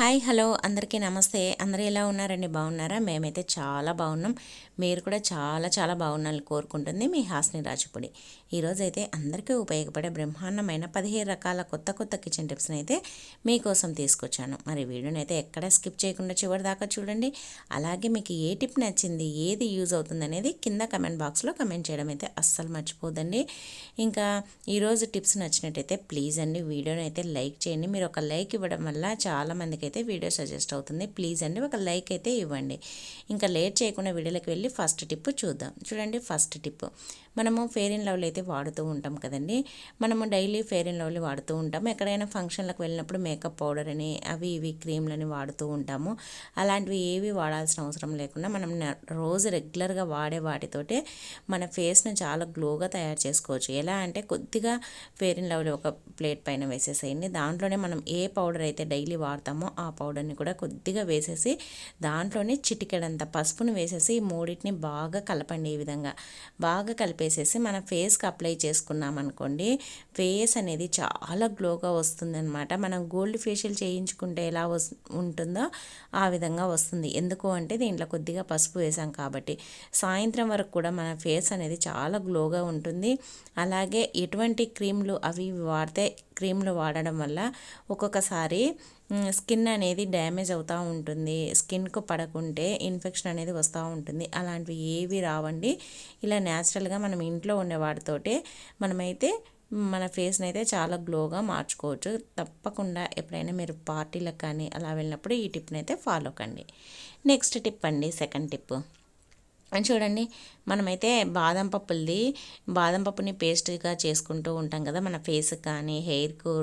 Hi hello. అందరికీ నమస్తే. అందరూ ఎలా ఉన్నారండి? బాగున్నారా? మేమైతే చాలా బాగున్నాం. మీరు కూడా చాలా చాలా బాగున్నారని కోరుకుంటుంది మీ హాస్ని రాజుపొడి. ఈరోజైతే అందరికీ ఉపయోగపడే బ్రహ్మాండమైన పదిహేను రకాల కొత్త కొత్త కిచెన్ టిప్స్ని అయితే మీకోసం తీసుకొచ్చాను. మరి వీడియోని అయితే ఎక్కడ స్కిప్ చేయకుండా చివరి దాకా చూడండి. అలాగే మీకు ఏ టిప్ నచ్చింది ఏది యూజ్ అవుతుంది అనేది కింద కమెంట్ బాక్స్లో కమెంట్ చేయడం అయితే అస్సలు మర్చిపోదండి ఇంకా ఈరోజు టిప్స్ నచ్చినట్టయితే ప్లీజ్ అండి వీడియోని అయితే లైక్ చేయండి. మీరు ఒక లైక్ ఇవ్వడం వల్ల చాలామందికి అయితే వీడియో సజెస్ట్ అవుతుంది. ప్లీజ్ అండి ఒక లైక్ అయితే ఇవ్వండి. ఇంకా లేట్ చేయకుండా వీడియోలోకి వెళ్ళి ఫస్ట్ టిప్ చూద్దాం. చూడండి ఫస్ట్ టిప్. మనము ఫెయిర్ అండ్ లవ్లీ అయితే వాడుతూ ఉంటాం కదండి. మనము డైలీ ఫెయిర్ అండ్ లవ్లీ వాడుతూ ఉంటాము. ఎక్కడైనా ఫంక్షన్లకు వెళ్ళినప్పుడు మేకప్ పౌడర్ అని అవి ఇవి క్రీమ్లని వాడుతూ ఉంటాము. అలాంటివి ఏవి వాడాల్సిన అవసరం లేకుండా మనం రోజు రెగ్యులర్గా వాడే వాటితోటే మన ఫేస్ని చాలా గ్లోగా తయారు చేసుకోవచ్చు. ఎలా అంటే కొద్దిగా ఫెయిర్ అండ్ లవ్లీ ఒక ప్లేట్ పైన వేసేసేయండి. దాంట్లోనే మనం ఏ పౌడర్ అయితే డైలీ వాడతామో ఆ పౌడర్ని కూడా కొద్దిగా వేసేసి దాంట్లోనే చిటికెడంత పసుపును వేసేసి మూడింటిని బాగా కలపండి ఈ విధంగా. బాగా కలిపేసేసి మన ఫేస్కి అప్లై చేసుకున్నామనుకోండి ఫేస్ అనేది చాలా గ్లోగా వస్తుందన్నమాట. మనం గోల్డ్ ఫేషియల్ చేయించుకుంటే ఎలా ఉంటుందో ఆ విధంగా వస్తుంది. ఎందుకు అంటే దీంట్లో కొద్దిగా పసుపు వేసాం కాబట్టి. సాయంత్రం వరకు కూడా మన ఫేస్ అనేది చాలా గ్లోగా ఉంటుంది. అలాగే ఎటువంటి క్రీమ్లు అవి వాడితే క్రీమ్లు వాడడం వల్ల ఒక్కొక్కసారి స్కిన్ అనేది డ్యామేజ్ అవుతూ ఉంటుంది. స్కిన్కు పడకుంటే ఇన్ఫెక్షన్ అనేది వస్తూ ఉంటుంది. అలాంటివి ఏవి రావండి. ఇలా న్యాచురల్గా మనం ఇంట్లో ఉండే వాటితోటే మనమైతే మన ఫేస్ని అయితే చాలా గ్లోగా మార్చుకోవచ్చు. తప్పకుండా ఎప్పుడైనా మీరు పార్టీలకు కానీ అలా వెళ్ళినప్పుడు ఈ టిప్ని అయితే ఫాలో కండి. నెక్స్ట్ టిప్ అండి సెకండ్ టిప్. చూడండి మనమైతే బాదం పప్పులది బాదం పప్పుని పేస్ట్గా చేసుకుంటూ ఉంటాం కదా మన ఫేస్ కానీ హెయిర్కు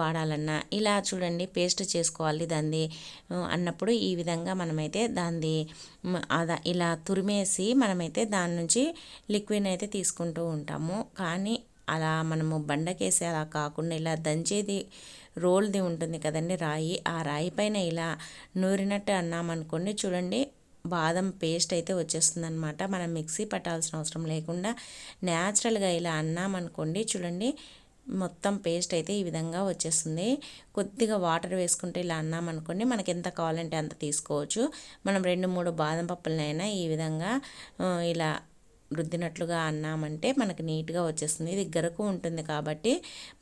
వాడాలన్నా. ఇలా చూడండి పేస్ట్ చేసుకోవాలి దాన్ని. అన్నప్పుడు ఈ విధంగా మనమైతే దాన్ని అదా ఇలా తురిమేసి మనమైతే దాని నుంచి లిక్విడ్ అయితే తీసుకుంటూ ఉంటాము. కానీ అలా మనము బండకేసి అలా కాకుండా ఇలా దంచేది రోల్ది ఉంటుంది కదండి రాయి. ఆ రాయి పైన ఇలా నూరినట్టు అన్నామనుకోండి చూడండి బాదం పేస్ట్ అయితే వచ్చేస్తుందనమాట మనం మిక్సీ పట్టాల్సిన అవసరం లేకుండా న్యాచురల్గా ఇలా అన్నామనుకోండి చూడండి మొత్తం పేస్ట్ అయితే ఈ విధంగా వచ్చేస్తుంది. కొద్దిగా వాటర్ వేసుకుంటే ఇలా అన్నామనుకోండి మనకి ఎంత కావాలంటే అంత తీసుకోవచ్చు. మనం రెండు మూడు బాదం పప్పులనైనా ఈ విధంగా ఇలా రుద్దినట్లుగా అన్నామంటే మనకు నీట్గా వచ్చేస్తుంది. ఇది గరకు ఉంటుంది కాబట్టి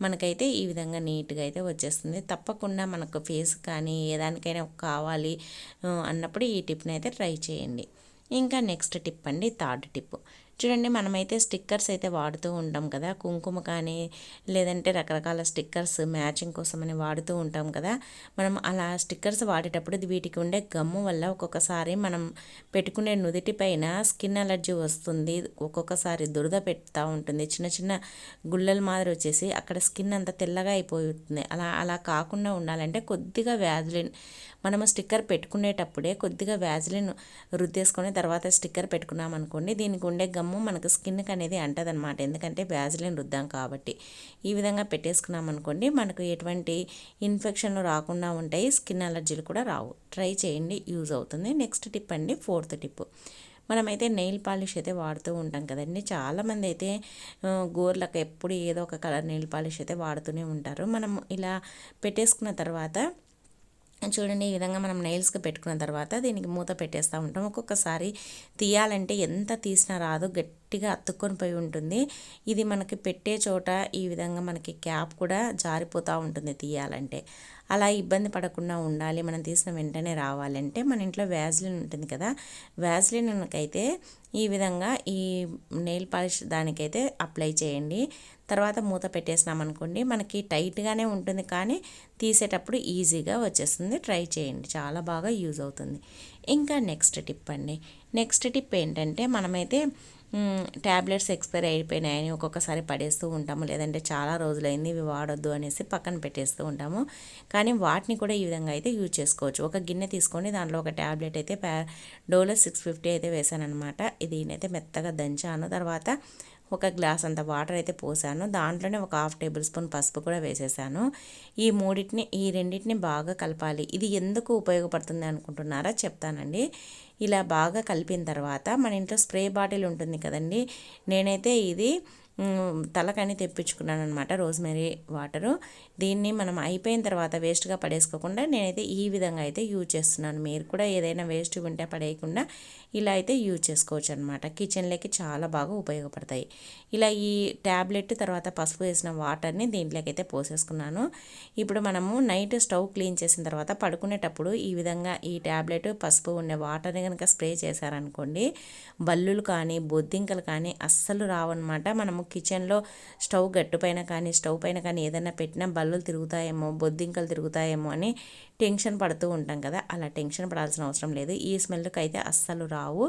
మనకైతే ఈ విధంగా నీట్గా అయితే వచ్చేస్తుంది. తప్పకుండా మనకు ఫేస్ కానీ ఏదానికైనా కావాలి అన్నప్పుడు ఈ టిప్ని అయితే ట్రై చేయండి. ఇంకా నెక్స్ట్ టిప్ అండి థర్డ్ టిప్. చూడండి మనమైతే స్టిక్కర్స్ అయితే వాడుతూ ఉంటాం కదా. కుంకుమ కానీ లేదంటే రకరకాల స్టిక్కర్స్ మ్యాచింగ్ కోసమని వాడుతూ ఉంటాం కదా. మనం అలా స్టిక్కర్స్ వాడేటప్పుడు వీటికి ఉండే గమ్ము వల్ల ఒక్కొక్కసారి మనం పెట్టుకునే నుదిటి పైన స్కిన్ అలర్జీ వస్తుంది. ఒక్కొక్కసారి దురద పెడతా ఉంటుంది. చిన్న చిన్న గుళ్ళల మాదిరి వచ్చేసి అక్కడ స్కిన్ అంతా తెల్లగా అయిపోతుంది. అలా అలా కాకుండా ఉండాలంటే కొద్దిగా వ్యాజ్లిన్. మనము స్టిక్కర్ పెట్టుకునేటప్పుడే కొద్దిగా వ్యాజ్లిన్ రుద్దేసుకొని తర్వాత స్టిక్కర్ పెట్టుకున్నాం అనుకోండి దీనికి ఉండే మనము మనకు స్కిన్కి అనేది అంటదనమాట ఎందుకంటే వ్యాజిలిన్ రుద్దాం కాబట్టి. ఈ విధంగా పెట్టేసుకున్నాం అనుకోండి మనకు ఎటువంటి ఇన్ఫెక్షన్లు రాకుండా ఉంటాయి. స్కిన్ అలర్జీలు కూడా రావు. ట్రై చేయండి. యూజ్ అవుతుంది. నెక్స్ట్ టిప్ అండి ఫోర్త్ టిప్. మనమైతే నెయిల్ పాలిష్ అయితే వాడుతూ ఉంటాం కదండి. చాలామంది అయితే గోర్లకు ఎప్పుడు ఏదో ఒక కలర్ నెయిల్ పాలిష్ అయితే వాడుతూనే ఉంటారు. మనం ఇలా పెట్టేసుకున్న తర్వాత చూడండి ఈ విధంగా మనం నెయిల్స్కి పెట్టుకున్న తర్వాత దీనికి మూత పెట్టేస్తూ ఉంటాం. ఒక్కొక్కసారి తీయాలంటే ఎంత తీసినా రాదు గట్టి గట్టిగా అతుక్కొని పోయి ఉంటుంది. ఇది మనకి పెట్టే చోట ఈ విధంగా మనకి క్యాప్ కూడా జారిపోతూ ఉంటుంది తీయాలంటే. అలా ఇబ్బంది పడకుండా ఉండాలి. మనం తీసిన వెంటనే రావాలంటే మన ఇంట్లో వ్యాజ్లిన్ ఉంటుంది కదా. వ్యాజ్లిన్కైతే ఈ విధంగా ఈ నెయిల్ పాలిష్ దానికైతే అప్లై చేయండి. తర్వాత మూత పెట్టేసినాం అనుకోండి మనకి టైట్గానే ఉంటుంది కానీ తీసేటప్పుడు ఈజీగా వచ్చేస్తుంది. ట్రై చేయండి. చాలా బాగా యూజ్ అవుతుంది. ఇంకా నెక్స్ట్ టిప్ అండి. నెక్స్ట్ టిప్ ఏంటంటే మనమైతే ట్యాబ్లెట్స్ ఎక్స్పైర్ అయిపోయినాయని ఒక్కొక్కసారి పడేస్తూ ఉంటాము. లేదంటే చాలా రోజులైంది ఇవి వాడొద్దు అనేసి పక్కన పెట్టేస్తూ ఉంటాము. కానీ వాటిని కూడా ఈ విధంగా అయితే యూజ్ చేసుకోవచ్చు. ఒక గిన్నె తీసుకొని దాంట్లో ఒక ట్యాబ్లెట్ అయితే ప్యా డోలో సిక్స్ ఫిఫ్టీ అయితే వేసాను అనమాట ఇది అయితే మెత్తగా దంచాను. తర్వాత ఒక గ్లాస్ అంత వాటర్ అయితే పోసాను. దాంట్లోనే ఒక హాఫ్ టేబుల్ స్పూన్ పసుపు కూడా వేసేసాను. ఈ మూడింటిని ఈ రెండింటిని బాగా కలపాలి. ఇది ఎందుకు ఉపయోగపడుతుంది అనుకుంటున్నారా చెప్తానండి. ఇలా బాగా కలిపిన తర్వాత మన ఇంట్లో స్ప్రే బాటిల్ ఉంటుంది కదండి నేనైతే ఇది తలకని తెప్పించుకున్నాను అనమాట రోజ్మెరీ వాటరు. దీన్ని మనం అయిపోయిన తర్వాత వేస్ట్గా పడేసుకోకుండా నేనైతే ఈ విధంగా అయితే యూజ్ చేస్తున్నాను. మీరు కూడా ఏదైనా వేస్ట్ ఉంటే పడేయకుండా ఇలా అయితే యూజ్ చేసుకోవచ్చు అనమాట కిచెన్లోకి చాలా బాగా ఉపయోగపడతాయి. ఇలా ఈ ట్యాబ్లెట్ తర్వాత పసుపు వేసిన వాటర్ని దీంట్లోకి అయితే పోసేసుకున్నాను. ఇప్పుడు మనము నైట్ స్టవ్ క్లీన్ చేసిన తర్వాత పడుకునేటప్పుడు ఈ విధంగా ఈ ట్యాబ్లెట్ పసుపు ఉండే వాటర్ని కనుక స్ప్రే చేశారనుకోండి బల్లులు కానీ బొద్దింకలు కానీ అస్సలు రావన్నమాట. మనము కిచెన్లో స్టవ్ గట్టు పైన కానీ స్టవ్ పైన కానీ ఏదైనా పెట్టినా బల్లులు తిరుగుతాయేమో బొద్దింకలు తిరుగుతాయేమో అని టెన్షన్ పడుతూ ఉంటాం కదా. అలా టెన్షన్ పడాల్సిన అవసరం లేదు. ఈ స్మెల్కి అయితే అస్సలు రావు.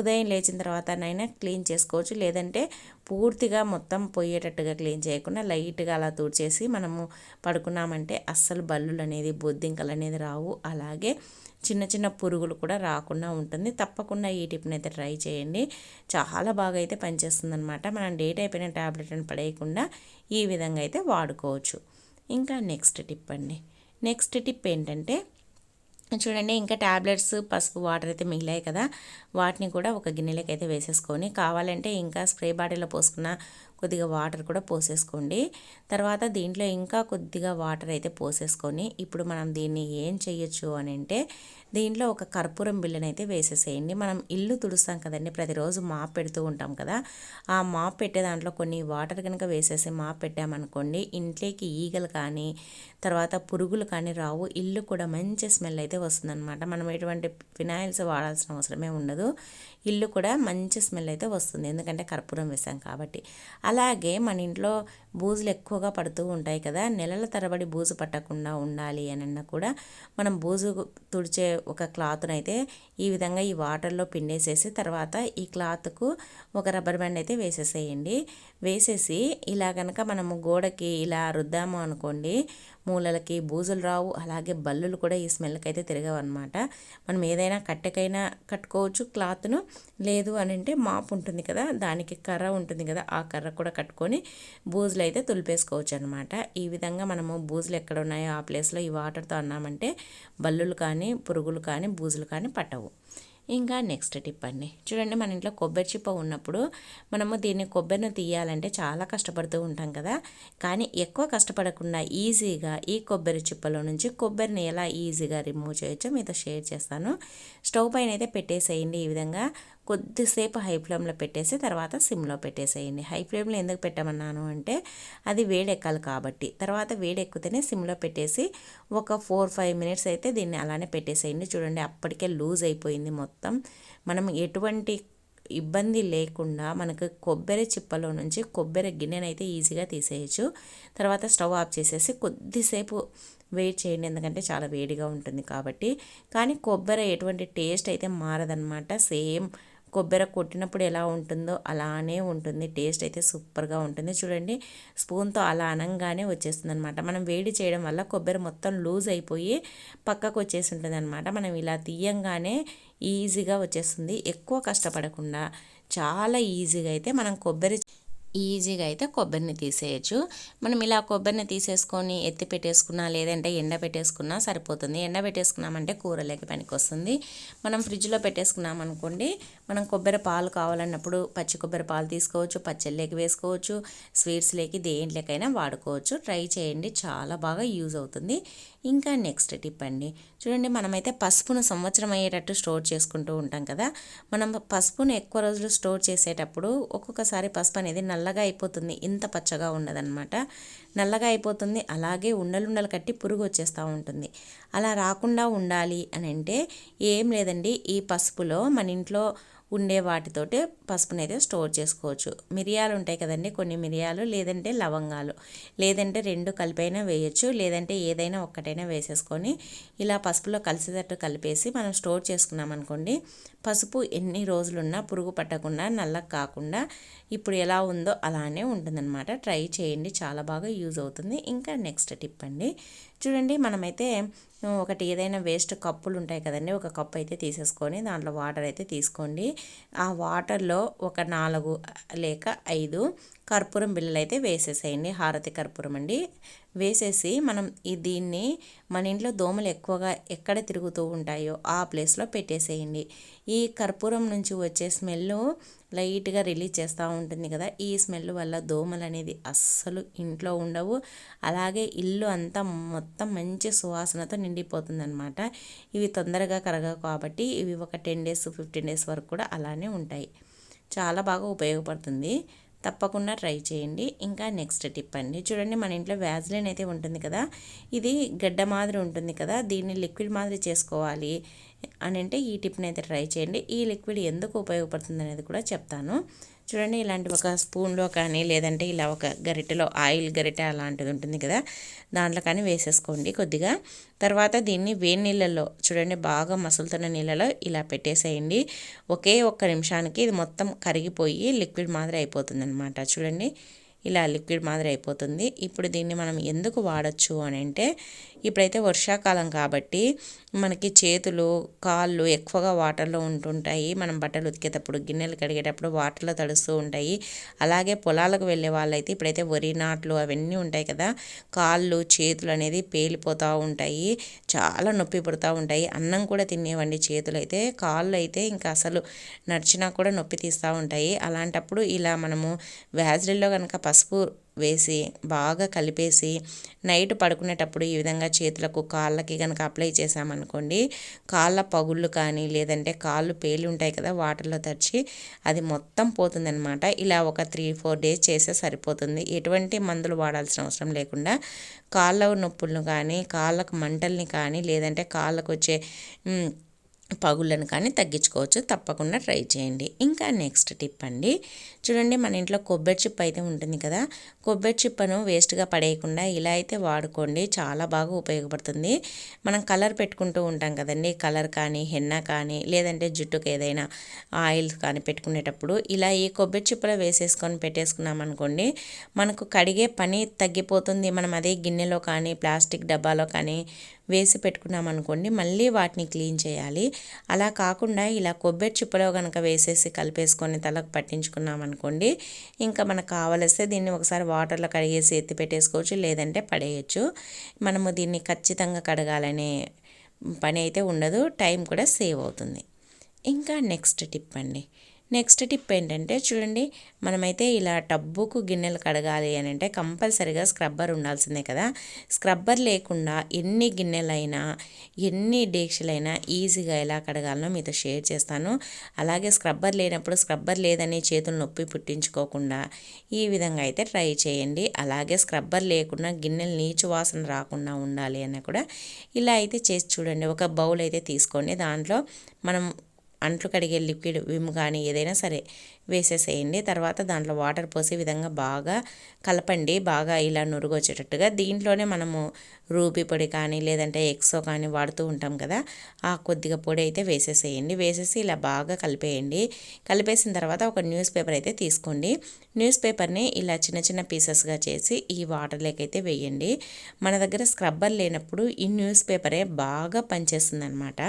ఉదయం లేచిన తర్వాత నైనా క్లీన్ చేసుకోవచ్చు. లేదంటే పూర్తిగా మొత్తం పోయేటట్టుగా క్లీన్ చేయకుండా లైట్గా అలా తుడిచేసి మనము పడుకున్నామంటే అస్సలు బల్లులు అనేది బొద్దింకలు అనేది రావు. అలాగే చిన్న చిన్న పురుగులు కూడా రాకుండా ఉంటుంది. తప్పకుండా ఈ టిప్ని అయితే ట్రై చేయండి. చాలా బాగా అయితే పనిచేస్తుంది అనమాట మనం డేట్ అయిపోయిన ట్యాబ్లెట్ని పడేయకుండా ఈ విధంగా అయితే వాడుకోవచ్చు. ఇంకా నెక్స్ట్ టిప్ అండి. నెక్స్ట్ టిప్ ఏంటంటే చూడండి ఇంకా ట్యాబ్లెట్స్ పసుపు వాటర్ అయితే మిగిలాయి కదా. వాటిని కూడా ఒక గిన్నెలోకి అయితే వేసేసుకొని కావాలంటే ఇంకా స్ప్రే బాటిల్లో పోసుకున్న కొద్దిగా వాటర్ కూడా పోసేసుకోండి. తర్వాత దీంట్లో ఇంకా కొద్దిగా వాటర్ అయితే పోసేసుకొని ఇప్పుడు మనం దీన్ని ఏం చేయొచ్చు అని అంటే దీంట్లో ఒక కర్పూరం బిళ్ళని అయితే వేసేసేయండి. మనం ఇల్లు తుడుస్తాం కదండి ప్రతిరోజు మాప్ పెడుతూ ఉంటాం కదా ఆ మాప్ పెట్టే దాంట్లో కొన్ని వాటర్ కనుక వేసేసి మాప్ పెట్టామనుకోండి ఇంట్లోకి ఈగలు కానీ తర్వాత పురుగులు కానీ రావు ఇల్లు కూడా మంచి స్మెల్ అయితే వస్తుందన్నమాట. మనం ఎటువంటి ఫినాయిల్స్ వాడాల్సిన అవసరమే ఉండదు ఇల్లు కూడా మంచి స్మెల్ అయితే వస్తుంది. ఎందుకంటే కర్పూరం వేసాం కాబట్టి. అలాగే మన ఇంట్లో బూజులు ఎక్కువగా పడుతూ ఉంటాయి కదా నెలల తరబడి బూజు పట్టకుండా ఉండాలి అని కూడా మనం బూజు తుడిచే ఒక క్లాత్ను అయితే ఈ విధంగా ఈ వాటర్లో పిండేసేసి తర్వాత ఈ క్లాత్కు ఒక రబ్బర్ బ్యాండ్ అయితే వేసేసేయండి. వేసేసి ఇలా కనుక మనము గోడకి ఇలా రుద్దాము అనుకోండి మూలలకి బూజులు రావు అలాగే బల్లులు కూడా ఈ స్మెల్కి అయితే తిరగవు అనమాట మనం ఏదైనా కట్టెకైనా కట్టుకోవచ్చు క్లాత్ను. లేదు అని అంటే మాప్ ఉంటుంది కదా దానికి కర్ర ఉంటుంది కదా ఆ కర్ర కూడా కట్టుకొని బూజులు అయితే తులిపేసుకోవచ్చు అనమాట ఈ విధంగా మనము బూజులు ఎక్కడ ఉన్నాయో ఆ ప్లేస్లో ఈ వాటర్తో అన్నామంటే బల్లులు కానీ పురుగులు కానీ బూజులు కానీ పట్టవు. ఇంకా నెక్స్ట్ టిప్ అండి. చూడండి మన ఇంట్లో కొబ్బరి చిప్ప ఉన్నప్పుడు మనము దీన్ని కొబ్బరిని తీయాలంటే చాలా కష్టపడుతూ ఉంటాం కదా. కానీ ఎక్కువ కష్టపడకుండా ఈజీగా ఈ కొబ్బరి చిప్పలో నుంచి కొబ్బరిని ఎలా ఈజీగా రిమూవ్ చేయొచ్చో మీతో షేర్ చేస్తాను. స్టవ్ పైన అయితే పెట్టేసేయండి ఈ విధంగా. కొద్దిసేపు హై ఫ్లేమ్లో పెట్టేసి తర్వాత సిమ్లో పెట్టేసేయండి. హై ఫ్లేమ్లో ఎందుకు పెట్టమన్నాను అంటే అది వేడెక్కాలి కాబట్టి. తర్వాత వేడెక్కితేనే సిమ్లో పెట్టేసి ఒక ఫోర్ ఫైవ్ మినిట్స్ అయితే దీన్ని అలానే పెట్టేసేయండి. చూడండి అప్పటికే లూజ్ అయిపోయింది మొత్తం. మనం ఎటువంటి ఇబ్బంది లేకుండా మనకు కొబ్బరి చిప్పలో నుంచి కొబ్బరి గిన్నెనైతే ఈజీగా తీసేయచ్చు. తర్వాత స్టవ్ ఆఫ్ చేసేసి కొద్దిసేపు వెయిట్ చేయండి. ఎందుకంటే చాలా వేడిగా ఉంటుంది కాబట్టి. కానీ కొబ్బరి ఎటువంటి టేస్ట్ అయితే మారదనమాట సేమ్ కొబ్బరి కొట్టినప్పుడు ఎలా ఉంటుందో అలానే ఉంటుంది. టేస్ట్ అయితే సూపర్గా ఉంటుంది. చూడండి స్పూన్తో అలా అనంగానే వచ్చేస్తుంది అనమాట మనం వేడి చేయడం వల్ల కొబ్బరి మొత్తం లూజ్ అయిపోయి పక్కకు వచ్చేసి ఉంటుంది అనమాట మనం ఇలా తీయంగానే ఈజీగా వచ్చేస్తుంది. ఎక్కువ కష్టపడకుండా చాలా ఈజీగా అయితే మనం కొబ్బరి ఈజీగా అయితే కొబ్బరిని తీసేయచ్చు. మనం ఇలా కొబ్బరిని తీసేసుకొని ఎత్తి పెట్టేసుకున్నా లేదంటే ఎండ పెట్టేసుకున్నా సరిపోతుంది. ఎండ పెట్టేసుకున్నామంటే కూరలోకి పనికి వస్తుంది మనం ఫ్రిడ్జ్లో పెట్టేసుకున్నాం అనుకోండి మనం కొబ్బరి పాలు కావాలన్నప్పుడు పచ్చి కొబ్బరి పాలు తీసుకోవచ్చు పచ్చళ్ళకి వేసుకోవచ్చు స్వీట్స్లోకి దేంట్లోకైనా వాడుకోవచ్చు. ట్రై చేయండి. చాలా బాగా యూజ్ అవుతుంది. ఇంకా నెక్స్ట్ టిప్ అండి. చూడండి మనమైతే పసుపును సంవత్సరం అయ్యేటట్టు స్టోర్ చేసుకుంటూ ఉంటాం కదా. మనం పసుపును ఎక్కువ రోజులు స్టోర్ చేసేటప్పుడు ఒక్కొక్కసారి పసుపు అనేది నల్లగా అయిపోతుంది. ఇంత పచ్చగా ఉండదన్నమాట నల్లగా అయిపోతుంది. అలాగే ఉండలుండలు కట్టి పురుగు వచ్చేస్తూ ఉంటుంది. అలా రాకుండా ఉండాలి అని అంటే ఏం లేదండి. ఈ పసుపులో మన ఇంట్లో ఉండే వాటితోటి పసుపుని అయితే స్టోర్ చేసుకోవచ్చు. మిరియాలు ఉంటాయి కదండి కొన్ని మిరియాలు లేదంటే లవంగాలు. లేదంటే రెండు కలిపైనా వేయచ్చు లేదంటే ఏదైనా ఒక్కటైనా వేసేసుకొని ఇలా పసుపులో కలిసేటట్టు కలిపేసి మనం స్టోర్ చేసుకున్నాం అనుకోండి పసుపు ఎన్ని రోజులున్నా పురుగు పట్టకుండా నల్లగా కాకుండా ఇప్పుడు ఎలా ఉందో అలానే ఉంటుందన్నమాట. ట్రై చేయండి చాలా బాగా యూజ్ అవుతుంది. ఇంకా నెక్స్ట్ టిప్ అండి. చూడండి మనమైతే ఒకటి ఏదైనా వేస్ట్ కప్పులు ఉంటాయి కదండి ఒక కప్పు అయితే తీసేసుకొని దాంట్లో వాటర్ అయితే తీసుకోండి. ఆ వాటర్లో ఒక నాలుగు లేక ఐదు కర్పూరం బిళ్ళలు అయితే వేసేసేయండి. హారతి కర్పూరం అండి. వేసేసి మనం ఈ దీన్ని మన ఇంట్లో దోమలు ఎక్కువగా ఎక్కడ తిరుగుతూ ఉంటాయో ఆ ప్లేస్లో పెట్టేసేయండి. ఈ కర్పూరం నుంచి వచ్చే స్మెల్ లైట్గా రిలీజ్ చేస్తూ ఉంటుంది కదా ఈ స్మెల్ వల్ల దోమలు అనేది అస్సలు ఇంట్లో ఉండవు. అలాగే ఇల్లు అంతా మొత్తం మంచి సువాసనతో నిండిపోతుంది అనమాట ఇవి తొందరగా కరగవు కాబట్టి ఇవి ఒక టెన్ డేస్ ఫిఫ్టీన్ డేస్ వరకు కూడా అలానే ఉంటాయి. చాలా బాగా ఉపయోగపడుతుంది. తప్పకుండా ట్రై చేయండి. ఇంకా నెక్స్ట్ టిప్ అండి. చూడండి మన ఇంట్లో వ్యాజ్లైన్ అయితే ఉంటుంది కదా ఇది గడ్డ మాదిరి ఉంటుంది కదా దీన్ని లిక్విడ్ మాదిరి చేసుకోవాలి అని అంటే ఈ టిప్ని అయితే ట్రై చేయండి. ఈ లిక్విడ్ ఎందుకు ఉపయోగపడుతుంది అనేది కూడా చెప్తాను. చూడండి ఇలాంటి ఒక స్పూన్లో కానీ లేదంటే ఇలా ఒక గరిటెలో ఆయిల్ గరిటె అలాంటిది ఉంటుంది కదా దాంట్లో కానీ వేసేసుకోండి కొద్దిగా. తర్వాత దీన్ని వేడి నీళ్ళల్లో చూడండి బాగా మసులుతున్న నీళ్ళలో ఇలా పెట్టేసేయండి. ఒకే ఒక్క నిమిషానికి ఇది మొత్తం కరిగిపోయి లిక్విడ్ మాదిరి అయిపోతుంది అనమాట చూడండి ఇలా లిక్విడ్ మాదిరి అయిపోతుంది. ఇప్పుడు దీన్ని మనం ఎందుకు వాడచ్చు అని అంటే ఇప్పుడైతే వర్షాకాలం కాబట్టి మనకి చేతులు కాళ్ళు ఎక్కువగా వాటర్లో ఉంటుంటాయి. మనం బట్టలు ఉతికేటప్పుడు గిన్నెలు కడిగేటప్పుడు వాటర్లో తడుస్తూ ఉంటాయి. అలాగే పొలాలకు వెళ్ళే వాళ్ళైతే ఇప్పుడైతే వరి నాట్లు అవన్నీ ఉంటాయి కదా కాళ్ళు చేతులు అనేది పేలిపోతూ ఉంటాయి. చాలా నొప్పి పుడుతూ ఉంటాయి. అన్నం కూడా తినేవండి చేతులు అయితే కాళ్ళు అయితే ఇంకా అసలు నడిచినా కూడా నొప్పి తీస్తూ ఉంటాయి. అలాంటప్పుడు ఇలా మనము వ్యాజ్లిల్లో కనుక పసుపు వేసి బాగా కలిపేసి నైట్ పడుకునేటప్పుడు ఈ విధంగా చేతులకు కాళ్ళకి కనుక అప్లై చేసామనుకోండి కాళ్ళ పగుళ్ళు కానీ లేదంటే కాళ్ళు పేలి ఉంటాయి కదా వాటర్లో తడిచి అది మొత్తం పోతుందనమాట ఇలా ఒక త్రీ ఫోర్ డేస్ చేస్తే సరిపోతుంది. ఎటువంటి మందులు వాడాల్సిన అవసరం లేకుండా కాళ్ళ నొప్పులను కానీ కాళ్ళకు మంటల్ని కానీ లేదంటే కాళ్ళకు వచ్చే పగుళ్ళను కానీ తగ్గించుకోవచ్చు. తప్పకుండా ట్రై చేయండి. ఇంకా నెక్స్ట్ టిప్ అండి. చూడండి మన ఇంట్లో కొబ్బరి చిప్ అయితే ఉంటుంది కదా. కొబ్బరి చిప్పను వేస్ట్గా పడేయకుండా ఇలా అయితే వాడుకోండి. చాలా బాగా ఉపయోగపడుతుంది. మనం కలర్ పెట్టుకుంటూ ఉంటాం కదండి. కలర్ కానీ హెన్న కానీ లేదంటే జుట్టుకు ఏదైనా ఆయిల్ కానీ పెట్టుకునేటప్పుడు ఇలా ఈ కొబ్బరి చిప్పలో వేసేసుకొని పెట్టేసుకున్నాం అనుకోండి మనకు కడిగే పని తగ్గిపోతుంది. మనం అదే గిన్నెలో కానీ ప్లాస్టిక్ డబ్బాలో కానీ వేసి పెట్టుకున్నాం అనుకోండి మళ్ళీ వాటిని క్లీన్ చేయాలి. అలా కాకుండా ఇలా కొబ్బరి చిప్పలో కనుక వేసేసి కలిపేసుకొని తలకు పట్టించుకున్నాం అనుకోండి ఇంకా మనకు కావలిస్తే దీన్ని ఒకసారి వాటర్లో కడిగేసి ఎత్తి పెట్టేసుకోవచ్చు లేదంటే పడేయచ్చు. మనము దీన్ని ఖచ్చితంగా కడగాలనే పని అయితే ఉండదు టైం కూడా సేవ్ అవుతుంది. ఇంకా నెక్స్ట్ టిప్ అండి. నెక్స్ట్ టిప్ ఏంటంటే చూడండి మనమైతే ఇలా టబ్బుకు గిన్నెలు కడగాలి అని అంటే కంపల్సరిగా స్క్రబ్బర్ ఉండాల్సిందే కదా. స్క్రబ్బర్ లేకుండా ఎన్ని గిన్నెలైనా ఎన్ని డేక్షలైనా ఈజీగా ఎలా కడగాలనో మీతో షేర్ చేస్తాను. అలాగే స్క్రబ్బర్ లేనప్పుడు స్క్రబ్బర్ లేదని చేతులు నొప్పి పుట్టించుకోకుండా ఈ విధంగా అయితే ట్రై చేయండి. అలాగే స్క్రబ్బర్ లేకుండా గిన్నెలు నీచు వాసన రాకుండా ఉండాలి అని కూడా ఇలా అయితే చేసి చూడండి. ఒక బౌల్ అయితే తీసుకోండి. దాంట్లో మనం అంట్లు కడిగే లిక్విడ్ విమ్ కానీ ఏదైనా సరే వేసేసేయండి. తర్వాత దాంట్లో వాటర్ పోసే విధంగా బాగా కలపండి. బాగా ఇలా నురుగు వచ్చేటట్టుగా దీంట్లోనే మనము రూబీ పొడి కానీ లేదంటే ఎక్సో కానీ వాడుతూ ఉంటాం కదా ఆ కొద్దిగా పొడి అయితే వేసేసేయండి. వేసేసి ఇలా బాగా కలిపేయండి. కలిపేసిన తర్వాత ఒక న్యూస్ పేపర్ అయితే తీసుకోండి. న్యూస్ పేపర్ని ఇలా చిన్న చిన్న పీసెస్గా చేసి ఈ వాటర్లోకి అయితే వేయండి. మన దగ్గర స్క్రబ్బర్ లేనప్పుడు ఈ న్యూస్ పేపరే బాగా పనిచేస్తుంది అనమాట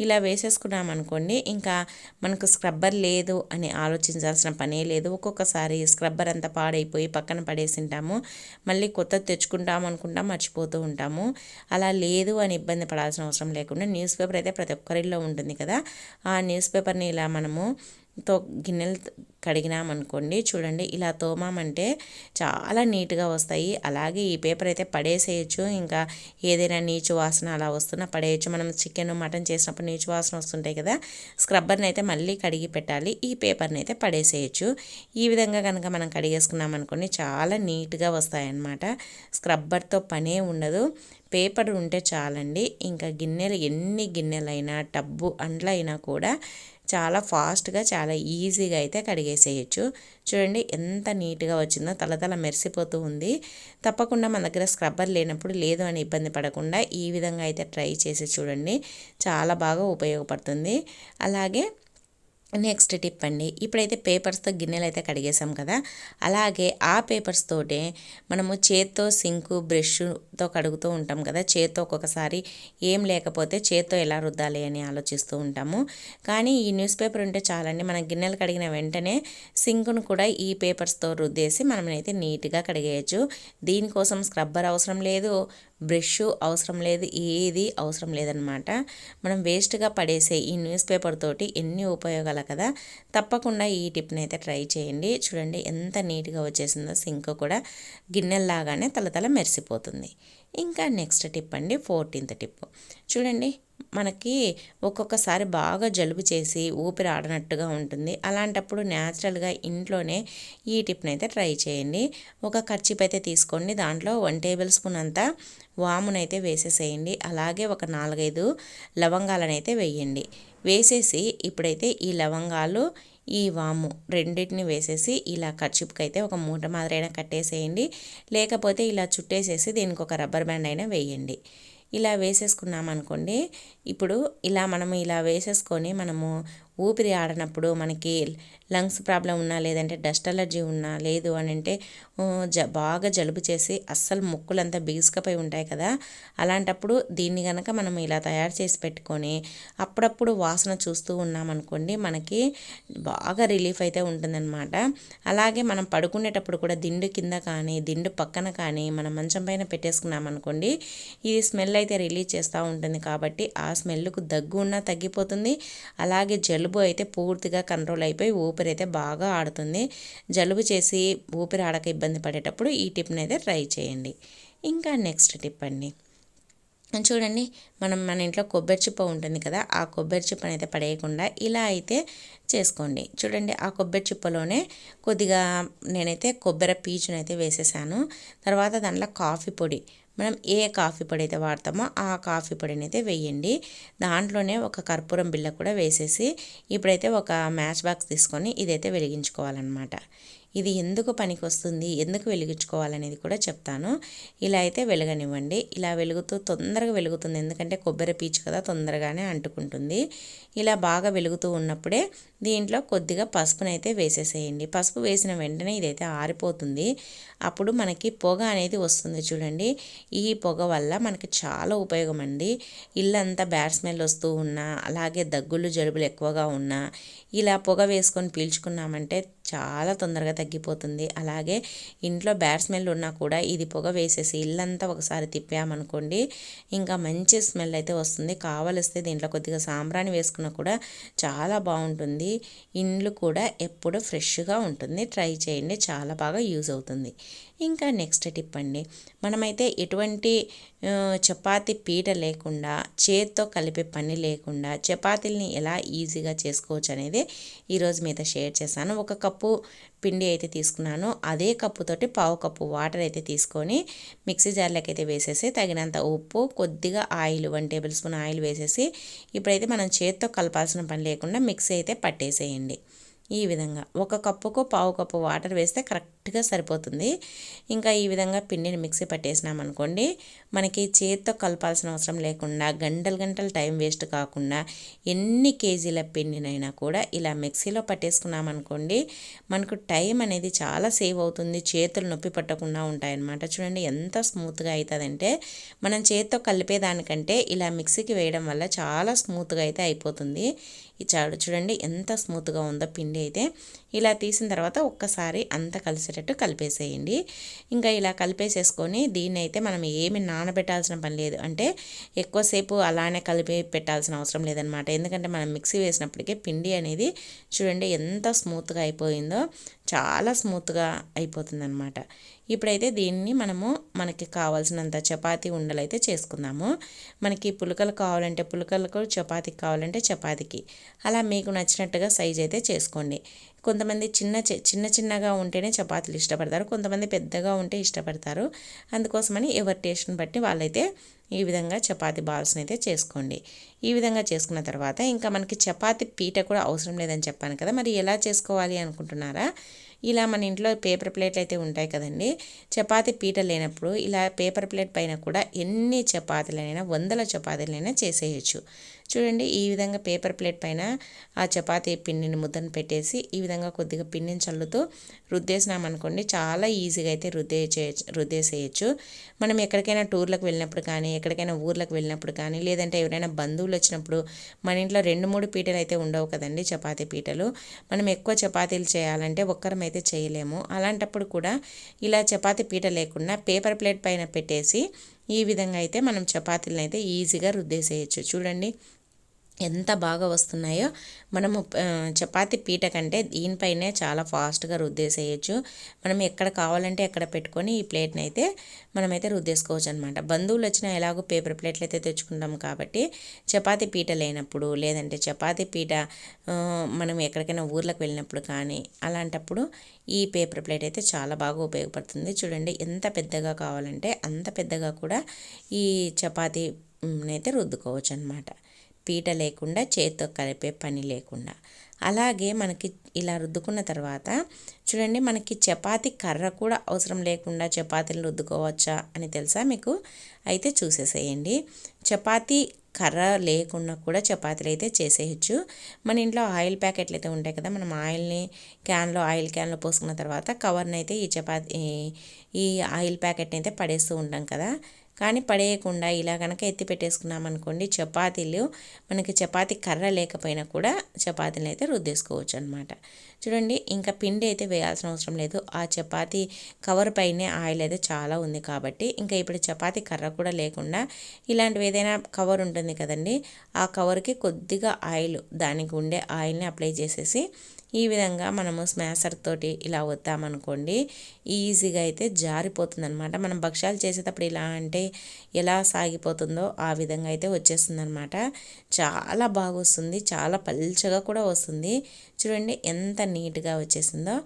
ఇలా వేసేసుకున్నాం అనుకోండి ఇంకా మనకు స్క్రబ్బర్ లేదు అని ఆలోచించాల్సిన పనే లేదు. ఒక్కొక్కసారి స్క్రబ్బర్ అంతా పాడైపోయి పక్కన పడేసింటాము. మళ్ళీ కొత్త తెచ్చుకుంటాం అనుకుంటాం మర్చిపోతూ ఉంటాము. అలా లేదు అని ఇబ్బంది పడాల్సిన అవసరం లేకుండా న్యూస్ పేపర్ అయితే ప్రతి ఒక్కరిలో ఉంటుంది కదా. ఆ న్యూస్ పేపర్ని ఇలా మనము తో గిన్నెలు కడిగినామనుకోండి చూడండి ఇలా తోమామంటే చాలా నీట్గా వస్తాయి. అలాగే ఈ పేపర్ అయితే పడేసేయచ్చు. ఇంకా ఏదైనా నీచు వాసన అలా వస్తున్నా పడేయచ్చు. మనం చికెన్ మటన్ చేసినప్పుడు నీచు వాసన వస్తుంటాయి కదా స్క్రబ్బర్ని అయితే మళ్ళీ కడిగి పెట్టాలి. ఈ పేపర్ని అయితే పడేసేయచ్చు. ఈ విధంగా కనుక మనం కడిగేసుకున్నాం అనుకోండి చాలా నీట్గా వస్తాయన్నమాట. స్క్రబ్బర్తో పనే ఉండదు. పేపర్ ఉంటే చాలండి. ఇంకా గిన్నెలు ఎన్ని గిన్నెలైనా టబ్బు అండ్లైనా కూడా చాలా ఫాస్ట్గా చాలా ఈజీగా అయితే కడిగేసేయచ్చు. చూడండి ఎంత నీట్గా వచ్చిందో తలతల మెరిసిపోతూ ఉంది. తప్పకుండా మన దగ్గర స్క్రబ్బర్ లేనప్పుడు లేదు అని ఇబ్బంది పడకుండా ఈ విధంగా అయితే ట్రై చేసి చూడండి. చాలా బాగా ఉపయోగపడుతుంది. అలాగే నెక్స్ట్ టిప్ అండి. ఇప్పుడైతే పేపర్స్తో గిన్నెలు అయితే కడిగేసాం కదా. అలాగే ఆ పేపర్స్ తోటే మనము చేత్తో సింకు బ్రష్తో కడుగుతూ ఉంటాం కదా. చేత్తో ఒక్కొక్కసారి ఏం లేకపోతే చేత్తో ఎలా రుద్దాలి అని ఆలోచిస్తూ ఉంటాము. కానీ ఈ న్యూస్ పేపర్ ఉంటే చాలండి. మన గిన్నెలు కడిగిన వెంటనే సింకును కూడా ఈ పేపర్స్తో రుద్దేసి మనమైతే నీట్గా కడిగేయచ్చు. దీనికోసం స్క్రబ్బర్ అవసరం లేదు. బ్రష్ అవసరం లేదు ఏది అవసరం లేదనమాట మనం వేస్ట్గా పడేసే ఈ న్యూస్ పేపర్ తోటి ఎన్ని ఉపయోగాలు కదా తప్పకుండా ఈ టిప్ని అయితే ట్రై చేయండి. చూడండి ఎంత నీట్గా వచ్చేసిందో సింక్ కూడా గిన్నెల్లాగానే తలతల మెరిసిపోతుంది. ఇంకా నెక్స్ట్ టిప్ అండి ఫోర్టీన్త్ టిప్. చూడండి మనకి ఒక్కొక్కసారి బాగా జలుబు చేసి ఊపిరి ఆడనట్టుగా ఉంటుంది. అలాంటప్పుడు న్యాచురల్గా ఇంట్లోనే ఈ టిప్ని అయితే ట్రై చేయండి. ఒక ఖర్చిప్ అయితే తీసుకోండి. దాంట్లో వన్ టేబుల్ స్పూన్ అంతా వామునైతే వేసేసేయండి. అలాగే ఒక నాలుగైదు లవంగాలనైతే వేయండి. వేసేసి ఇప్పుడైతే ఈ లవంగాలు ఈ వాము రెండింటిని వేసేసి ఇలా ఖర్చుపుకి అయితే ఒక మూట మాదిరైనా కట్టేసేయండి. లేకపోతే ఇలా చుట్టేసేసి దీనికి ఒక రబ్బర్ బ్యాండ్ అయినా వేయండి. ఇలా వేసేసుకున్నాం అనుకోండి ఇప్పుడు ఇలా మనము ఇలా వేసేసుకొని మనము ఊపిరి ఆడనప్పుడు మనకి లంగ్స్ ప్రాబ్లం ఉన్నా లేదంటే డస్ట్ అలర్జీ ఉన్నా లేదు అని అంటే జ బాగా జలుబు చేసి అస్సలు ముక్కులంతా బిగుసుకపోయి ఉంటాయి కదా. అలాంటప్పుడు దీన్ని కనుక మనం ఇలా తయారు చేసి పెట్టుకొని అప్పుడప్పుడు వాసన చూస్తూ ఉన్నామనుకోండి మనకి బాగా రిలీఫ్ అయితే ఉంటుందన్నమాట. అలాగే మనం పడుకునేటప్పుడు కూడా దిండు కింద కానీ దిండు పక్కన కానీ మనం మంచం పైన పెట్టేసుకున్నామనుకోండి ఇది స్మెల్ అయితే రిలీజ్ చేస్తూ ఉంటుంది కాబట్టి ఆ స్మెల్కు దగ్గు ఉన్నా తగ్గిపోతుంది. అలాగే జలుబు అయితే పూర్తిగా కంట్రోల్ అయిపోయి ఊపిరి అయితే బాగా ఆడుతుంది. జలుబు చేసి ఊపిరి ఆడక ఇబ్బంది పడేటప్పుడు ఈ టిప్ని అయితే ట్రై చేయండి. ఇంకా నెక్స్ట్ టిప్ అండి. చూడండి మనం మన ఇంట్లో కొబ్బరి చిప్ప ఉంటుంది కదా ఆ కొబ్బరి చిప్పని అయితే పడేయకుండా ఇలా అయితే చేసుకోండి. చూడండి ఆ కొబ్బరి చిప్పలోనే కొద్దిగా నేనైతే కొబ్బరి పీచునైతే వేసేసాను. తర్వాత దాంట్లో కాఫీ పొడి మనం ఏ కాఫీ పొడి అయితే వాడతామో ఆ కాఫీ పొడిని అయితే వేయండి. దాంట్లోనే ఒక కర్పూరం బిళ్ళ కూడా వేసేసి ఇప్పుడైతే ఒక మ్యాచ్ బాక్స్ తీసుకొని ఇదైతే వెలిగించుకోవాలన్నమాట. ఇది ఎందుకు పనికి వస్తుంది ఎందుకు వెలిగించుకోవాలనేది కూడా చెప్తాను. ఇలా అయితే వెలగనివ్వండి. ఇలా వెలుగుతూ తొందరగా వెలుగుతుంది. ఎందుకంటే కొబ్బరి పీచు కదా తొందరగానే అంటుకుంటుంది. ఇలా బాగా వెలుగుతూ ఉన్నప్పుడే దీంట్లో కొద్దిగా పసుపునైతే వేసేసేయండి. పసుపు వేసిన వెంటనే ఇదైతే ఆరిపోతుంది. అప్పుడు మనకి పొగ అనేది వస్తుంది చూడండి. ఈ పొగ వల్ల మనకి చాలా ఉపయోగం అండి ఇల్లంతా బ్యాడ్ స్మెల్ వస్తూ ఉన్నా అలాగే దగ్గులు జలుబులు ఎక్కువగా ఉన్నా ఇలా పొగ వేసుకొని పీల్చుకున్నామంటే చాలా తొందరగా తగ్గిపోతుంది. అలాగే ఇంట్లో బ్యాడ్ స్మెల్ ఉన్నా కూడా ఇది పొగ వేసేసి ఇల్లంతా ఒకసారి తిప్పామనుకోండి ఇంకా మంచి స్మెల్ అయితే వస్తుంది. కావలిస్తే దీంట్లో కొద్దిగా సాంబ్రాణి వేసుకున్నా కూడా చాలా బాగుంటుంది. ఇండ్లు కూడా ఎప్పుడు ఫ్రెష్గా ఉంటుంది. ట్రై చేయండి. చాలా బాగా యూజ్ అవుతుంది. ఇంకా నెక్స్ట్ టిప్ అండి. మనమైతే ఎటువంటి చపాతి పీట లేకుండా చేత్తో కలిపే పని లేకుండా చపాతీల్ని ఎలా ఈజీగా చేసుకోవచ్చు అనేది ఈరోజు మీతో షేర్ చేశాను. ఒక కప్పు పిండి అయితే తీసుకున్నాను. అదే కప్పుతోటి పావు కప్పు వాటర్ అయితే తీసుకొని మిక్సీ జార్లోకి అయితే వేసేసి తగినంత ఉప్పు కొద్దిగా oil one tablespoon oil వేసేసి ఇప్పుడైతే మనం చేత్తో కలపాల్సిన పని లేకుండా మిక్సీ అయితే పట్టేసేయండి. ఈ విధంగా ఒక కప్పుకు పావు కప్పు వాటర్ వేస్తే కరెక్ట్ కరెక్ట్గా సరిపోతుంది. ఇంకా ఈ విధంగా పిండిని మిక్సీ పట్టేసినాం అనుకోండి మనకి చేత్తో కలపాల్సిన అవసరం లేకుండా గంటలు గంటలు టైం వేస్ట్ కాకుండా ఎన్ని కేజీల పిండినైనా కూడా ఇలా మిక్సీలో పట్టేసుకున్నాం అనుకోండి మనకు టైం అనేది చాలా సేవ్ అవుతుంది. చేతులు నొప్పి పట్టకుండా ఉంటాయన్నమాట. చూడండి ఎంత స్మూత్గా అవుతుందంటే మనం చేత్తో కలిపేదానికంటే ఇలా మిక్సీకి వేయడం వల్ల చాలా స్మూత్గా అయితే అయిపోతుంది. ఈ చాడు చూడండి ఎంత స్మూత్గా ఉందో పిండి అయితే. ఇలా తీసిన తర్వాత ఒక్కసారి అంతా కలిసేటట్టు కలిపేసేయండి. ఇంకా ఇలా కలిపేసేసుకొని దీన్ని అయితే మనం ఏమి నానబెట్టాల్సిన పని లేదు. అంటే ఎక్కువసేపు అలానే కలిపి పెట్టాల్సిన అవసరం లేదనమాట. ఎందుకంటే మనం మిక్సీ వేసినప్పటికీ పిండి అనేది చూడండి ఎంత స్మూత్గా అయిపోయిందో. చాలా స్మూత్గా అయిపోతుందన్నమాట. ఇప్పుడైతే దీన్ని మనము మనకి కావాల్సినంత చపాతీ ఉండలు అయితే చేసుకుందాము. మనకి పులకలు కావాలంటే పులకలకు చపాతీకి కావాలంటే చపాతీకి. అలా మీకు నచ్చినట్టుగా సైజ్ అయితే చేసుకోండి. కొంతమంది చిన్న చిన్న చిన్నగా ఉంటేనే చపాతీలు ఇష్టపడతారు. కొంతమంది పెద్దగా ఉంటే ఇష్టపడతారు. అందుకోసమని ఎవరి టేస్ట్ని బట్టి వాళ్ళైతే ఈ విధంగా చపాతీ బాల్స్ని అయితే చేసుకోండి. ఈ విధంగా చేసుకున్న తర్వాత ఇంకా మనకి చపాతి పీట కూడా అవసరం లేదని చెప్పాను కదా మరి ఎలా చేసుకోవాలి అనుకుంటున్నారా? ఇలా మన ఇంట్లో పేపర్ ప్లేట్లు అయితే ఉంటాయి కదండి. చపాతి పీట లేనప్పుడు ఇలా పేపర్ ప్లేట్ పైన కూడా ఎన్ని చపాతీలైనా వందల చపాతీలైనా చేసేయచ్చు. చూడండి ఈ విధంగా పేపర్ ప్లేట్ పైన ఆ చపాతీ పిండిని ముద్దను పెట్టేసి ఈ విధంగా కొద్దిగా పిండిని చల్లుతూ రుద్దేసినామనుకోండి చాలా ఈజీగా అయితే రుద్దే రుద్దేసేయచ్చు. మనం ఎక్కడికైనా టూర్లకు వెళ్ళినప్పుడు కానీ ఎక్కడికైనా ఊర్లకు వెళ్ళినప్పుడు కానీ లేదంటే ఎవరైనా బంధువులు వచ్చినప్పుడు మన ఇంట్లో రెండు మూడు పీటలు అయితే ఉండవు కదండి చపాతీ పీటలు. మనం ఎక్కువ చపాతీలు చేయాలంటే ఒక్కరం అయితే చేయలేము. అలాంటప్పుడు కూడా ఇలా చపాతీ పీట లేకుండా పేపర్ ప్లేట్ పైన పెట్టేసి ఈ విధంగా అయితే మనం చపాతీలను అయితే ఈజీగా రుద్దేసేయచ్చు. చూడండి ఎంత బాగా వస్తున్నాయో మనము చపాతి పీట కంటే దీనిపైనే చాలా ఫాస్ట్గా రుద్దేసేయచ్చు. మనం ఎక్కడ కావాలంటే ఎక్కడ పెట్టుకొని ఈ ప్లేట్ని అయితే మనమైతే రుద్దేసుకోవచ్చు అనమాట బంధువులు వచ్చినా ఎలాగో పేపర్ ప్లేట్లు అయితే తెచ్చుకుంటాం కాబట్టి చపాతి పీట లేనప్పుడు లేదంటే చపాతి పీట మనం ఎక్కడికైనా ఊర్లకు వెళ్ళినప్పుడు కానీ అలాంటప్పుడు ఈ పేపర్ ప్లేట్ అయితే చాలా బాగా ఉపయోగపడుతుంది. చూడండి ఎంత పెద్దగా కావాలంటే అంత పెద్దగా కూడా ఈ చపాతీ అయితే రుద్దుకోవచ్చు అనమాట పీట లేకుండా చేతితో కలిపే పని లేకుండా. అలాగే మనకి ఇలా రుద్దుకున్న తర్వాత చూడండి మనకి చపాతీ కర్ర కూడా అవసరం లేకుండా చపాతీలు రుద్దుకోవచ్చా అని తెలుసా మీకు? అయితే చూసేసేయండి. చపాతీ కర్ర లేకుండా కూడా చపాతీలు అయితే చేసేయచ్చు. మన ఇంట్లో ఆయిల్ ప్యాకెట్లు అయితే ఉంటాయి కదా మనం ఆయిల్ని క్యాన్లో ఆయిల్ క్యాన్లో పోసుకున్న తర్వాత కవర్ని అయితే ఈ చపాతీ ఈ ఆయిల్ ప్యాకెట్ని అయితే పడేస్తూ ఉంటాం కదా. కానీ పడేయకుండా ఇలా కనుక ఎత్తి పెట్టేసుకున్నాం అనుకోండి చపాతీలు మనకి చపాతీ కర్ర లేకపోయినా కూడా చపాతీలు అయితే రుద్దేసుకోవచ్చు అనమాట చూడండి ఇంకా పిండి అయితే వేయాల్సిన అవసరం లేదు. ఆ చపాతీ కవర్ పైనే ఆయిల్ అయితే చాలా ఉంది కాబట్టి ఇంకా ఇప్పుడు చపాతీ కర్ర కూడా లేకుండా ఇలాంటివి ఏదైనా కవర్ ఉంటుంది కదండి ఆ కవర్కి కొద్దిగా ఆయిల్ దానికి ఉండే ఆయిల్ని అప్లై చేసేసి ఈ విధంగా మనము స్మాసర్ తోటి ఇలా వద్దామనుకోండి ఈజీగా అయితే జారిపోతుంది అనమాట మనం భక్ష్యాలు చేసేటప్పుడు ఇలా అంటే ఎలా సాగిపోతుందో ఆ విధంగా అయితే వచ్చేస్తుంది అనమాట చాలా బాగా వస్తుంది చాలా పల్చగా కూడా వస్తుంది. చూడండి ఎంత నీట్గా వచ్చేసిందో.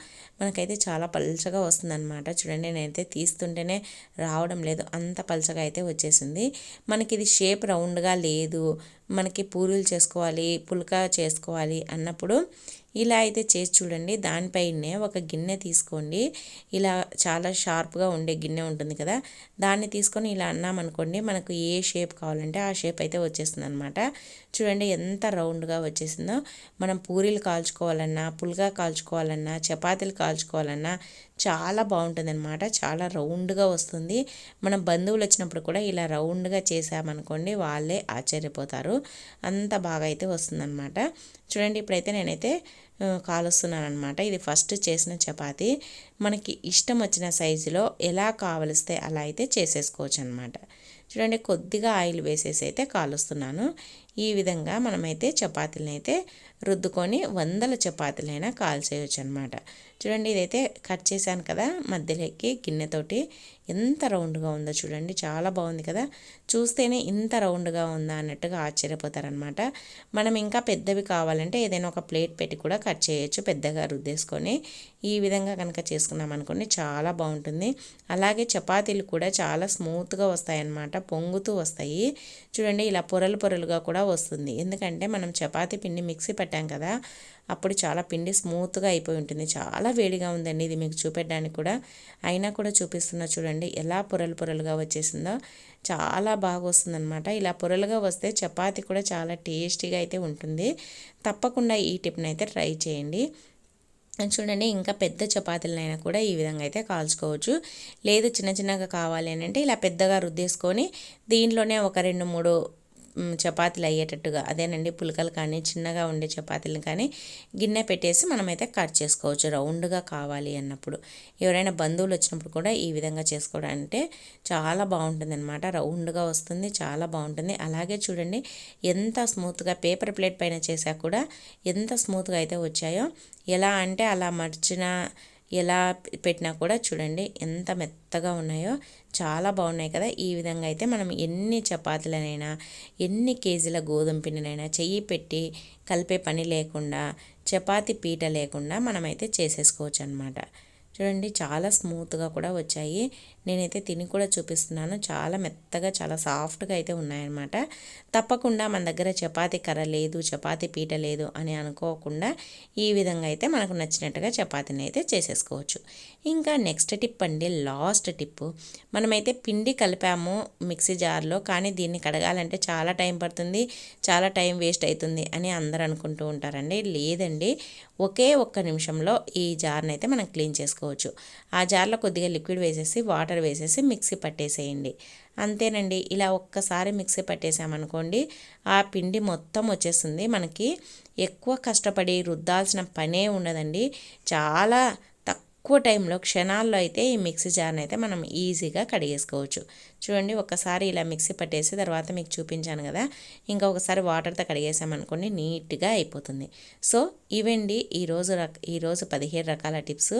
మనకైతే చాలా పల్చగా వస్తుంది అనమాట చూడండి నేనైతే తీస్తుంటేనే రావడం లేదు. అంత పల్చగా అయితే వచ్చేసింది. మనకి ఇది షేప్ రౌండ్గా లేదు. మనకి పూరీలు చేసుకోవాలి పుల్కా చేసుకోవాలి అన్నప్పుడు ఇలా అయితే చేసి చూడండి. దానిపైనే ఒక గిన్నె తీసుకోండి. ఇలా చాలా షార్ప్గా ఉండే గిన్నె ఉంటుంది కదా దాన్ని తీసుకొని ఇలా అన్నామనుకోండి మనకు ఏ షేప్ కావాలంటే ఆ షేప్ అయితే వచ్చేస్తుంది అనమాట చూడండి ఎంత రౌండ్గా వచ్చేసిందో. మనం పూరీలు కాల్చుకోవాలన్నా పుల్గా కాల్చుకోవాలన్నా చపాతీలు కాల్చుకోవాలన్నా చాలా బాగుంటుంది అనమాట చాలా రౌండ్గా వస్తుంది. మనం బంధువులు వచ్చినప్పుడు కూడా ఇలా రౌండ్గా చేసామనుకోండి వాళ్ళే ఆశ్చర్యపోతారు. అంత బాగా అయితే వస్తుందన్నమాట. చూడండి ఇప్పుడైతే నేనైతే కాలుస్తున్నాను అనమాట ఇది ఫస్ట్ చేసిన చపాతి. మనకి ఇష్టం వచ్చిన సైజులో ఎలా కావలిస్తే అలా అయితే చేసేసుకోవచ్చు అనమాట చూడండి కొద్దిగా ఆయిల్ వేసేసి అయితే కాలుస్తున్నాను. ఈ విధంగా మనమైతే చపాతీలను అయితే రుద్దుకొని వందల చపాతీలైనా కాల్చేయచ్చు అనమాట చూడండి ఇదైతే కట్ చేశాను కదా మధ్యలోకి గిన్నెతోటి. ఎంత రౌండ్గా ఉందో చూడండి చాలా బాగుంది కదా. చూస్తేనే ఇంత రౌండ్గా ఉందా అన్నట్టుగా ఆశ్చర్యపోతారనమాట మనం ఇంకా పెద్దవి కావాలంటే ఏదైనా ఒక ప్లేట్ పెట్టి కూడా కట్ చేయొచ్చు పెద్దగా రుద్దేసుకొని. ఈ విధంగా కనుక చేసుకున్నాం అనుకోండి చాలా బాగుంటుంది. అలాగే చపాతీలు కూడా చాలా స్మూత్గా వస్తాయన్నమాట పొంగుతూ వస్తాయి. చూడండి ఇలా పొరలు పొరలుగా కూడా వస్తుంది. ఎందుకంటే మనం చపాతీ పిండి మిక్సీ పట్టి కదా అప్పుడు చాలా పిండి స్మూత్గా అయిపోయి ఉంటుంది. చాలా వేడిగా ఉందండి ఇది మీకు చూపెట్టడానికి కూడా. అయినా కూడా చూపిస్తున్నా చూడండి ఎలా పొరలు పొరలుగా వచ్చేసిందో. చాలా బాగా వస్తుందన్నమాట. ఇలా పొరలుగా వస్తే చపాతి కూడా చాలా టేస్టీగా అయితే ఉంటుంది. తప్పకుండా ఈ టిప్ని అయితే ట్రై చేయండి. చూడండి ఇంకా పెద్ద చపాతీలనైనా కూడా ఈ విధంగా అయితే కాల్చుకోవచ్చు. లేదు చిన్న చిన్నగా కావాలి అని అంటే ఇలా పెద్దగా రుద్దేసుకొని దీంట్లోనే ఒక రెండు మూడు చపాతీలు అయ్యేటట్టుగా. అదేనండి పులకలు కానీ చిన్నగా ఉండే చపాతీలను కానీ గిన్నె పెట్టేసి మనమైతే కట్ చేసుకోవచ్చు రౌండ్గా కావాలి అన్నప్పుడు. ఎవరైనా బంధువులు వచ్చినప్పుడు కూడా ఈ విధంగా చేసుకోవడం అంటే చాలా బాగుంటుంది అనమాట రౌండ్గా వస్తుంది చాలా బాగుంటుంది. అలాగే చూడండి ఎంత స్మూత్గా పేపర్ ప్లేట్ పైన చేసా కూడా ఎంత స్మూత్గా అయితే వచ్చాయో. ఎలా అంటే అలా మర్చిన ఎలా పెట్టినా కూడా చూడండి ఎంత మెత్తగా ఉన్నాయో చాలా బాగున్నాయి కదా. ఈ విధంగా అయితే మనం ఎన్ని చపాతీలనైనా ఎన్ని కేజీల గోధుమ పిండినైనా చెయ్యి పెట్టి కలిపే పని లేకుండా చపాతీ పీట లేకుండా మనమైతే చేసేసుకోవచ్చు అనమాట చూడండి చాలా స్మూత్గా కూడా వచ్చాయి. నేనైతే తిని కూడా చూపిస్తున్నాను. చాలా మెత్తగా చాలా సాఫ్ట్గా అయితే ఉన్నాయన్నమాట. తప్పకుండా మన దగ్గర చపాతీ కర్ర లేదు చపాతి పీట లేదు అని అనుకోకుండా ఈ విధంగా అయితే మనకు నచ్చినట్టుగా చపాతీని అయితే చేసేసుకోవచ్చు. ఇంకా నెక్స్ట్ టిప్ అండి లాస్ట్ టిప్. మనమైతే పిండి కలిపాము మిక్సీ జార్లో కానీ దీన్ని కడగాలంటే చాలా టైం పడుతుంది చాలా టైం వేస్ట్ అవుతుంది అని అందరూ అనుకుంటూ ఉంటారండి. లేదండి ఒకే ఒక్క నిమిషంలో ఈ జార్ని అయితే మనం క్లీన్ చేసుకోవచ్చు. ఆ జార్లో కొద్దిగా లిక్విడ్ వేసేసి వాటర్ వేసేసి మిక్సీ పట్టేసేయండి. అంతేనండి ఇలా ఒక్కసారి మిక్సీ పట్టేసామనుకోండి ఆ పిండి మొత్తం వచ్చేస్తుంది. మనకి ఎక్కువ కష్టపడి రుద్దాల్సిన పనే ఉండదండి. చాలా తక్కువ టైంలో క్షణాల్లో అయితే ఈ మిక్సీ జార్ని అయితే మనం ఈజీగా కడిగేసుకోవచ్చు. చూడండి ఒకసారి ఇలా మిక్సీ పట్టేసి తర్వాత మీకు చూపించాను కదా ఇంకా ఒకసారి వాటర్తో కడిగేసామనుకోండి నీట్గా అయిపోతుంది. సో ఇవండి ఈరోజు రక ఈరోజు పదిహేడు రకాల టిప్స్.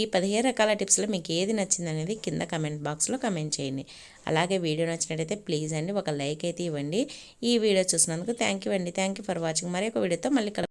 ఈ పదిహేడు రకాల టిప్స్లో మీకు ఏది నచ్చింది అనేది కింద కమెంట్ బాక్స్లో కమెంట్ చేయండి. అలాగే వీడియో నచ్చినట్టయితే ప్లీజ్ అండి ఒక లైక్ అయితే ఇవ్వండి. ఈ వీడియో చూసినందుకు థ్యాంక్ యూ అండి. Thank you for watching. మరి ఒక వీడియోతో మళ్ళీ కల